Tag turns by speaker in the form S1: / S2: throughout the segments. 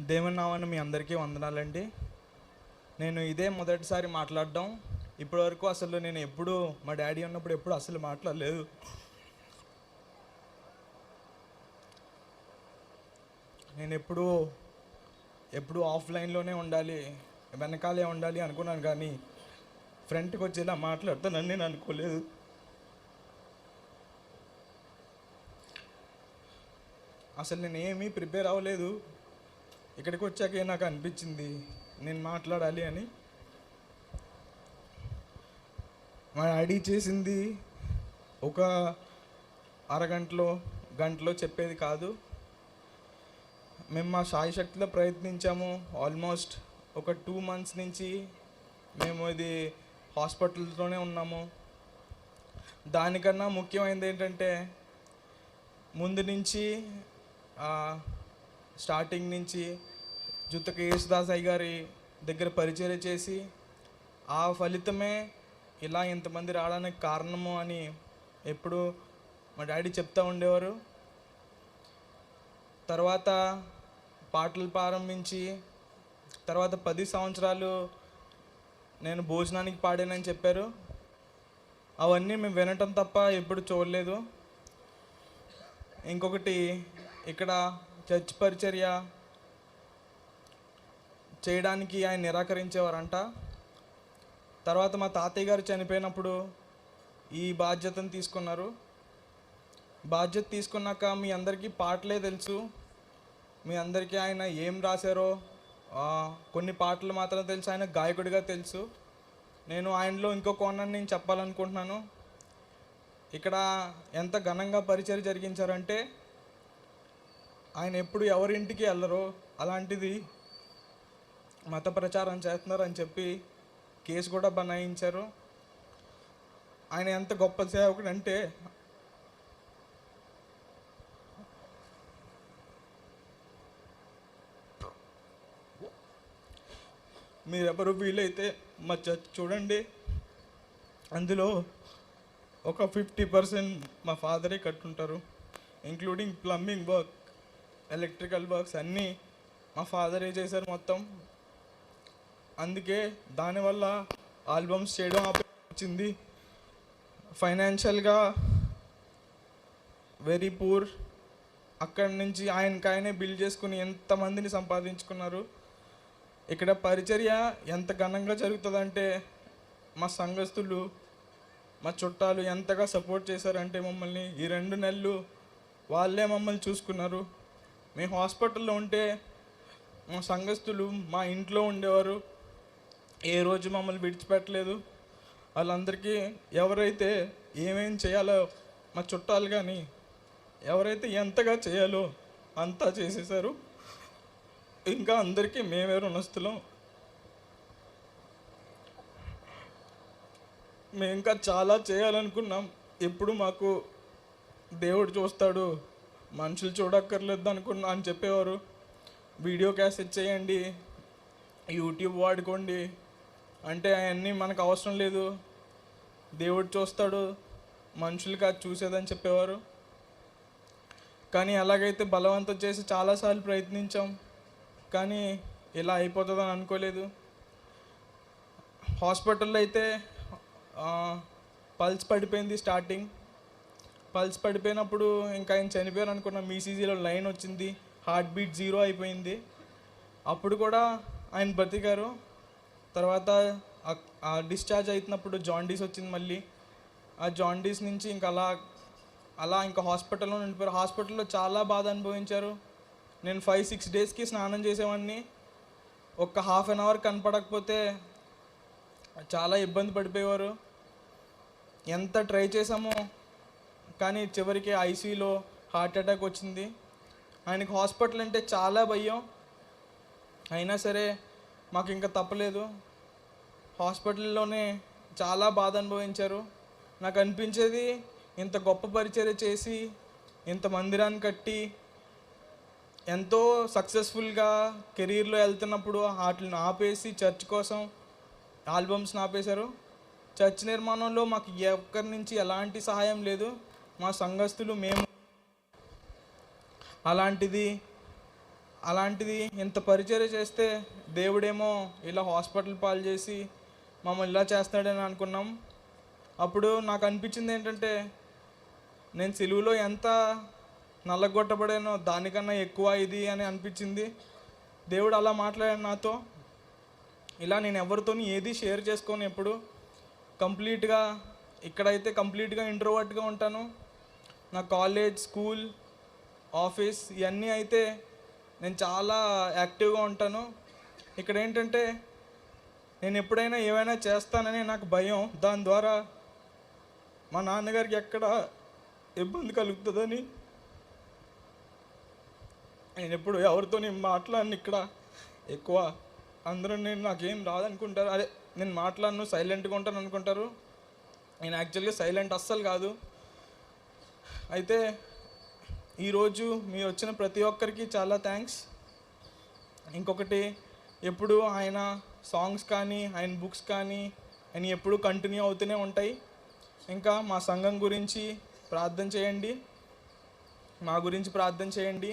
S1: దేవుని నామని మీ అందరికీ వందనాలండి. నేను ఇదే మొదటిసారి మాట్లాడడం. ఇప్పటివరకు అసలు నేను ఎప్పుడు మా డాడీ ఉన్నప్పుడు ఎప్పుడు అసలు మాట్లాడలేదు. నేను ఎప్పుడు ఎప్పుడు ఆఫ్లైన్లోనే ఉండాలి వెనకాలే ఉండాలి అనుకున్నాను కానీ ఫ్రంట్కి వచ్చి ఇలా మాట్లాడతానని నేను అనుకోలేదు. అసలు నేను ఏమీ ప్రిపేర్ అవ్వలేదు. ఇక్కడికి వచ్చాకే నాకు అనిపించింది నేను మాట్లాడాలి అని. మా డాడీ చేసింది ఒక అరగంటలో గంటలో చెప్పేది కాదు. మేము మా సాయి శక్తిలో ప్రయత్నించాము. ఆల్మోస్ట్ ఒక టూ మంత్స్ నుంచి మేము ఇది హాస్పిటల్తోనే ఉన్నాము. దానికన్నా ముఖ్యమైనది ఏంటంటే ముందు నుంచి స్టార్టింగ్ నుంచి జుత్తక యేసుదాస్ అయ్య గారి దగ్గర పరిచయం చేసి ఆ ఫలితమే ఇలా ఇంతమంది రావడానికి కారణము అని ఎప్పుడు మా డాడీ చెప్తూ ఉండేవారు. తర్వాత పాటలు ప్రారంభించి తర్వాత పది సంవత్సరాలు నేను భోజనానికి పాడానని చెప్పారు. అవన్నీ మేము వినటం తప్ప ఎప్పుడు చూడలేదు. ఇంకొకటి ఇక్కడ చర్చ్ పరిచర్య చేయడానికి ఆయన నిరాకరించేవారంట. తర్వాత మా తాతయ్య గారు చనిపోయినప్పుడు ఈ బాధ్యతను తీసుకున్నారు. బాధ్యత తీసుకున్నాక మీ అందరికీ పాటలే తెలుసు. మీ అందరికీ ఆయన ఏం రాశారో కొన్ని పాటలు మాత్రం తెలుసు. ఆయన గాయకుడిగా తెలుసు. నేను ఆయనలో ఇంకో కోణాన్ని నేను చెప్పాలనుకుంటున్నాను. ఇక్కడ ఎంత ఘనంగా పరిచయం జరిగించారంటే ఆయన ఎప్పుడు ఎవరింటికి వెళ్ళరో అలాంటిది మత ప్రచారం చేస్తున్నారని చెప్పి కేసు కూడా బనాయించారు. ఆయన ఎంత గొప్ప సేవకుడు అంటే మీరెవరు వీలైతే మా చర్చ్ చూడండి. అందులో ఒక ఫిఫ్టీ పర్సెంట్ మా ఫాదరే కట్టుంటారు including plumbing work. Electrical works అన్నీ మా ఫాదరే చేశారు మొత్తం. అందుకే దానివల్ల ఆల్బమ్స్ చేయడం వచ్చింది. ఫైనాన్షియల్గా వెరీ పూర్. అక్కడి నుంచి ఆయనకి ఆయనే బిల్డ్ చేసుకుని ఎంతమందిని సంపాదించుకున్నారు. ఇక్కడ పరిచర్య ఎంత ఘనంగా జరుగుతుందంటే మా సంఘస్థులు మా చుట్టాలు ఎంతగా సపోర్ట్ చేశారంటే మమ్మల్ని ఈ రెండు నెలలు వాళ్ళే మమ్మల్ని చూసుకున్నారు. మేము హాస్పిటల్లో ఉంటే మా సంఘస్థులు మా ఇంట్లో ఉండేవారు ఏ రోజు మమ్మల్ని విడిచిపెట్టలేదు. వాళ్ళందరికీ ఎవరైతే ఏమేం చేయాలో మా చుట్టాలు కానీ ఎవరైతే ఎంతగా చేయాలో అంతా చేసేసారు ఇంకా అందరికీ మేమే రుణస్థులం. మేము ఇంకా చాలా చేయాలనుకున్నాం. ఎప్పుడు మాకు దేవుడు చూస్తాడు మనుషులు చూడక్కర్లేదు అనుకున్నా అని చెప్పేవారు. వీడియో క్యాసెట్ చేయండి యూట్యూబ్ వాడుకోండి అంటే అవన్నీ మనకు అవసరం లేదు. దేవుడు చూస్తాడు మనుషులకి అది చూసేదని చెప్పేవారు. కానీ అలాగైతే బలవంతం చేసి చాలాసార్లు ప్రయత్నించాం. కానీ ఇలా అయిపోతుందని అనుకోలేదు. హాస్పిటల్లో అయితే పల్స్ పడిపోయింది స్టార్టింగ్. పల్స్ పడిపోయినప్పుడు ఇంకా ఆయన చనిపోయారు అనుకున్న మీసీజీలో లైన్ వచ్చింది హార్ట్ బీట్ జీరో అయిపోయింది. అప్పుడు కూడా ఆయన బ్రతికారు. తర్వాత ఆ- డిశ్చార్జ్ అవుతున్నప్పుడు జాండీస్ వచ్చింది మళ్ళీ. ఆ జాండీస్ నుంచి ఇంకా అలా అలా ఇంకా హాస్పిటల్లో ఉండిపోయారు హాస్పిటల్లో చాలా బాధ అనుభవించారు. నేను ఫైవ్ సిక్స్ డేస్కి స్నానం చేసేవాడిని. ఒక్క హాఫ్ అన్ అవర్ కనపడకపోతే చాలా ఇబ్బంది పడిపోయేవారు. ఎంత ట్రై చేసామో కానీ చివరికి ఐసీలో హార్ట్ అటాక్ వచ్చింది. ఆయనకి హాస్పిటల్ అంటే చాలా భయం. అయినా సరే మాకు ఇంకా తప్పలేదు. హాస్పిటల్లోనే చాలా బాధ అనుభవించారు. నాకు అనిపించేది ఇంత గొప్ప పరిచర్య చేసి ఇంత మందిరాన్ని కట్టి ఎంతో సక్సెస్ఫుల్గా కెరీర్లో వెళ్తున్నప్పుడు వాటిని ఆపేసి చర్చ్ కోసం ఆల్బమ్స్ని ఆపేశారు. చర్చ్ నిర్మాణంలో మాకు ఎక్కడి నుంచి ఎలాంటి సహాయం లేదు. మా సంఘస్థులు మేము అలాంటిది అలాంటిది ఇంత పరిచర్య చేస్తే దేవుడేమో ఇలా హాస్పిటల్ పాలు చేసి మమ్మల్ని ఇలా చేస్తాడని అనుకున్నాం. అప్పుడు నాకు అనిపించింది ఏంటంటే నేను సిలువులో ఎంత నల్లగొట్టబడానో దానికన్నా ఎక్కువ ఇది అని అనిపించింది. దేవుడు అలా మాట్లాడాడు నాతో. ఇలా నేను ఎవరితోని ఏది షేర్ చేసుకోను ఎప్పుడు. కంప్లీట్గా ఇక్కడైతే కంప్లీట్గా ఇంట్రోవర్ట్గా ఉంటాను. నా కాలేజ్ స్కూల్ ఆఫీస్ ఇవన్నీ అయితే నేను చాలా యాక్టివ్గా ఉంటాను. ఇక్కడ ఏంటంటే నేను ఎప్పుడైనా ఏమైనా చేస్తానని నాకు భయం. దాని ద్వారా మా నాన్నగారికి ఎక్కడ ఇబ్బంది కలుగుతుందని నేను ఎప్పుడు ఎవరితో మాట్లాడను ఇక్కడ ఎక్కువ. అందరూ నేను నాకేం రాదనుకుంటారు. అదే నేను మాట్లాడను సైలెంట్గా ఉంటాను అనుకుంటారు. నేను యాక్చువల్గా సైలెంట్ అస్సలు కాదు. అయితే ఈరోజు మీరు వచ్చిన ప్రతి ఒక్కరికి చాలా థ్యాంక్స్ ఇంకొకటి ఎప్పుడు ఆయన సాంగ్స్ కానీ ఆయన బుక్స్ కానీ ఆయన ఎప్పుడు కంటిన్యూ అవుతూనే ఉంటాయి. ఇంకా మా సంఘం గురించి ప్రార్థన చేయండి. మా గురించి ప్రార్థన చేయండి.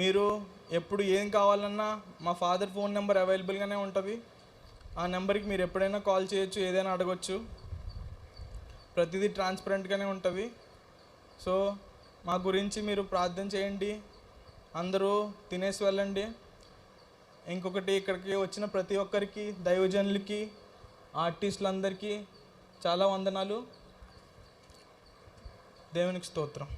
S1: మీరు ఎప్పుడు ఏం కావాలన్నా మా ఫాదర్ ఫోన్ నెంబర్ అవైలబుల్గానే ఉంటుంది. ఆ నెంబర్కి మీరు ఎప్పుడైనా కాల్ చేయొచ్చు ఏదైనా అడగొచ్చు. ప్రతిదీ ట్రాన్స్పరెంట్గానే ఉంటుంది. సో మా గురించి మీరు ప్రార్థన చేయండి. అందరూ తినేసి వెళ్ళండి. ఇంకొకటి ఇక్కడికి వచ్చిన ప్రతి ఒక్కరికి దైవజనులకి ఆర్టిస్టులందరికీ చాలా వందనాలు. దేవునికి స్తోత్రం.